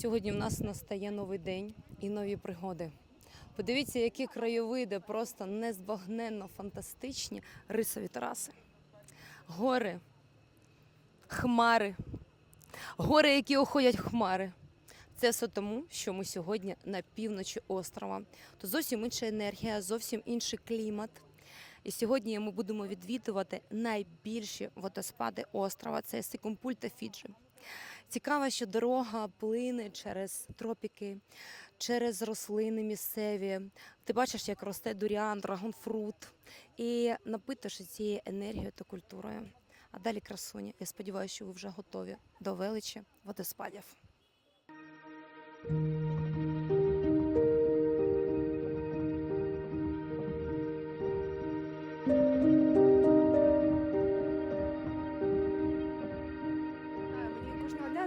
Сьогодні в нас настає новий день і нові пригоди. Подивіться, які краєвиди просто незбагненно фантастичні рисові траси. Гори, хмари, гори, які оходять в хмари. Це все тому, що ми сьогодні на півночі острова. Тут зовсім інша енергія, зовсім інший клімат. І сьогодні ми будемо відвідувати найбільші водоспади острова. Це Сикумпуль та Фіджі. Цікаво, що дорога плине через тропіки, через рослини місцеві. Ти бачиш, як росте дуріан, драгонфрут. І напитишся цією енергією та культурою. А далі красуні. Я сподіваюся, що ви вже готові до величі водоспадів.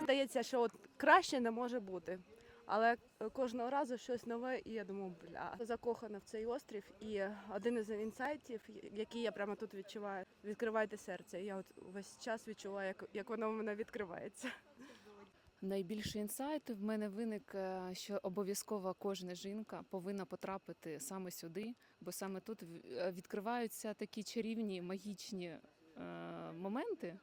Здається, що от краще не може бути. Але е, кожного разу щось нове, і я думаю, бля, закохана в цей острів. І один із інсайтів, який я прямо тут відчуваю, відкривайте серце. Я от весь час відчуваю, як, як воно в мене відкривається. Найбільший інсайт в мене виник, е, що обов'язково кожна жінка повинна потрапити саме сюди, бо саме тут е, відкриваються такі чарівні магічні моменти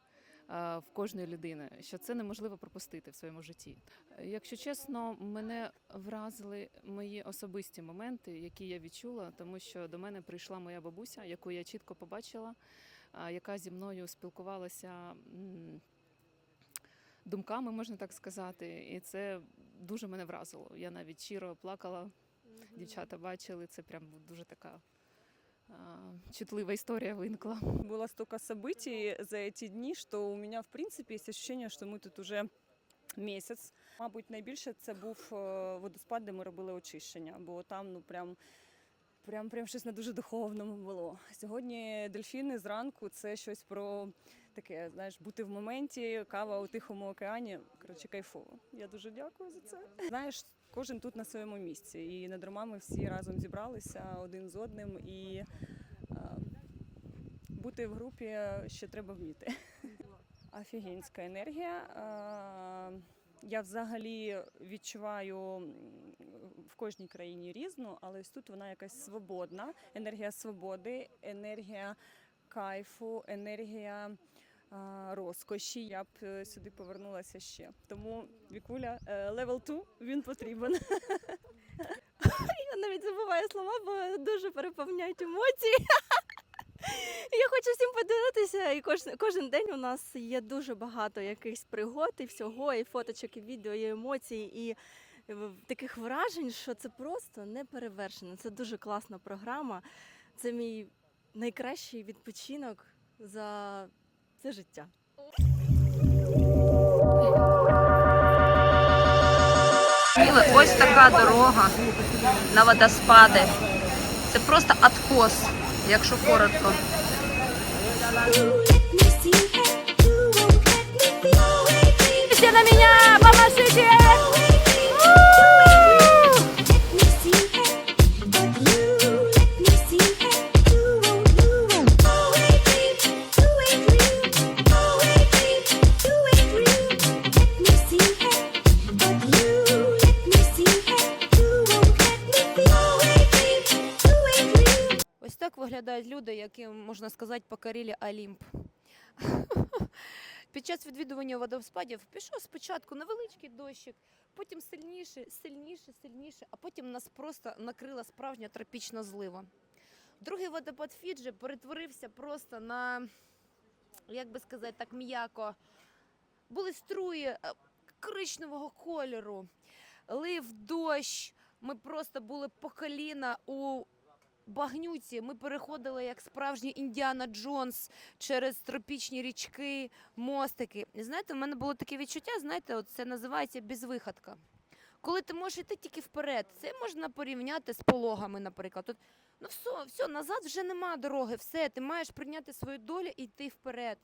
в кожної людини, що це неможливо пропустити в своєму житті. Е, Якщо чесно, мене вразили мої особисті моменти, які я відчула, тому що до мене прийшла моя бабуся, яку я чітко побачила, яка зі мною спілкувалася. думками, можна так сказати, і це дуже мене вразило. Я навіть щиро плакала. Дівчата бачили, це прям дуже така а, чутлива історія виникла. Было столько событий за эти дни, что у меня, в принципе, есть ощущение, що ми тут уже місяць. Мабуть, найбільше це був е, водоспад, де ми робили очищення, бо там ну прям. Прям прям щось на дуже духовному було. Сьогодні дельфіни зранку це щось про таке, знаєш, бути в моменті, кава у Тихому океані. Коротше, кайфово. Я дуже дякую за це. Знаєш, кожен тут на своєму місці. І не дарма ми всі разом зібралися один з одним. І е, бути в групі ще треба вміти. Офігенська енергія. Е, Я взагалі відчуваю в кожній країні різну, але ось тут вона якась свободна. Енергія свободи, енергія кайфу, енергія а, розкоші. Я б е, сюди повернулася ще. Тому Вікуля, левел 2, він потрібен. Я навіть забуваю слова, бо дуже переповняють емоції. Я хочу всім поділитися, і кожен, кожен день у нас є дуже багато якихось пригод і всього, і фоточок, і відео, і емоцій, і е, таких вражень, що це просто не перевершено. Це дуже класна програма. Це мій найкращий відпочинок за це життя. Ось така дорога на водоспади. Це просто откос, якщо коротко. Все на меня, так виглядають люди, які, можна сказати, покорили Олімп. Під час відвідування водоспадів пішов спочатку невеличкий дощик, потім сильніше, сильніше, сильніше, а потім нас просто накрила справжня тропічна злива. Другий водопад Фіджі перетворився просто на, як би сказати, так м'яко. Були струї е, коричневого кольору, лив дощ. Ми просто були по коліна у багнюці. Ми переходили як справжній Індіана Джонс через тропічні річки, мостики. І знаєте, в мене було таке відчуття, знаєте, от це називається безвиходка. Коли ти можеш йти тільки вперед, це можна порівняти з пологами, наприклад. От, ну все, все, назад вже нема дороги, все, ти маєш прийняти свою долю і йти вперед.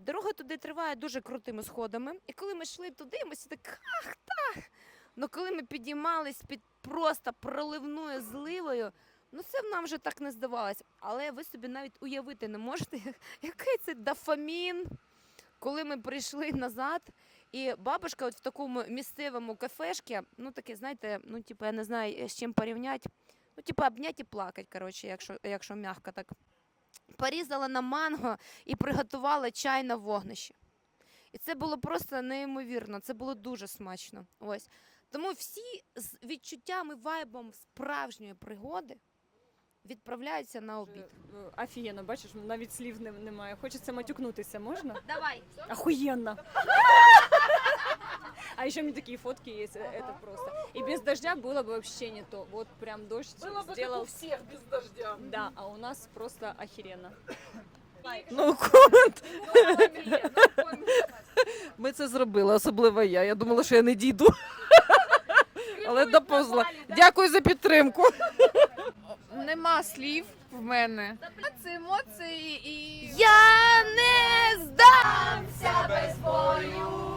Дорога туди триває дуже крутими сходами. І коли ми йшли туди, ми всі так ах, так. Ну коли ми підіймались під просто проливною зливою, ну це нам вже так не здавалось. Але ви собі навіть уявити не можете, який це дофамін, коли ми прийшли назад І бабушка от в такому місцевому кафешці, ну таке, знаєте, ну типу, я не знаю, з чим порівняти. Ну, типу, обняти і плакати, коротше, якщо, якщо м'яко так. Порізала на манго і приготувала чай на вогнищі. І це було просто неймовірно, це було дуже смачно. Ось. Тому всі з відчуттями, вайбом справжньої пригоди відправляються на обід. Е, Офігенно, бачиш, навіть слів не- немає. Хочеться матюкнутися, можна? Давай. Охуенно. А еще у меня такие фотки есть, э, это просто. И без дождя было бы вообще не то. Вот прям дождь сделал. всех без дождя. Да, а у нас просто охеренно. Ну, комент. Ми це зробили, особливо я. Я думала, що я не дійду. Але доповзла. Дякую за підтримку. Нема слів в мене. Це емоції і Я не здамся без бою.